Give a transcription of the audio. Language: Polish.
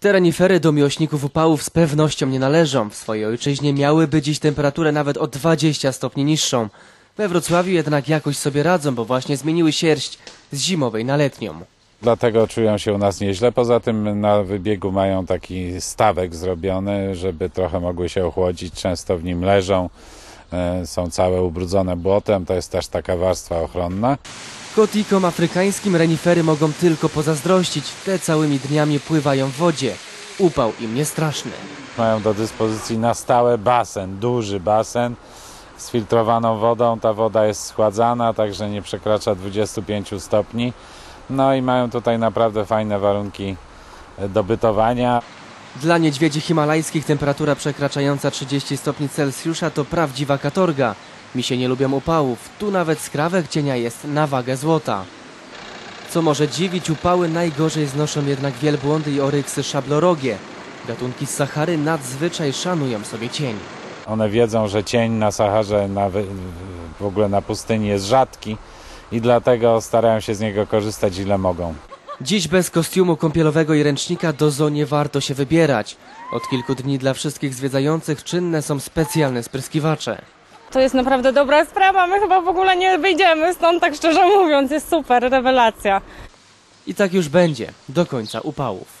Te renifery do miłośników upałów z pewnością nie należą. W swojej ojczyźnie miałyby dziś temperaturę nawet o 20 stopni niższą. We Wrocławiu jednak jakoś sobie radzą, bo właśnie zmieniły sierść z zimowej na letnią. Dlatego czują się u nas nieźle. Poza tym na wybiegu mają taki stawek zrobiony, żeby trochę mogły się ochłodzić. Często w nim leżą, są całe ubrudzone błotem. To jest też taka warstwa ochronna. Kotikom afrykańskim renifery mogą tylko pozazdrościć. Te całymi dniami pływają w wodzie. Upał im nie straszny. Mają do dyspozycji na stałe basen, duży basen z filtrowaną wodą. Ta woda jest schładzana, także nie przekracza 25 stopni. No i mają tutaj naprawdę fajne warunki e, do bytowania. Dla niedźwiedzi himalajskich temperatura przekraczająca 30 stopni Celsjusza to prawdziwa katorga. Misie nie lubią upałów. Tu nawet skrawek cienia jest na wagę złota. Co może dziwić, upały najgorzej znoszą jednak wielbłądy i oryksy szablorogie. Gatunki z Sahary nadzwyczaj szanują sobie cień. One wiedzą, że cień na Saharze, na, w ogóle na pustyni jest rzadki i dlatego starają się z niego korzystać ile mogą. Dziś bez kostiumu kąpielowego i ręcznika do zoo nie warto się wybierać. Od kilku dni dla wszystkich zwiedzających czynne są specjalne spryskiwacze. To jest naprawdę dobra sprawa, my chyba w ogóle nie wyjdziemy stąd, tak szczerze mówiąc, jest super, rewelacja. I tak już będzie do końca upałów.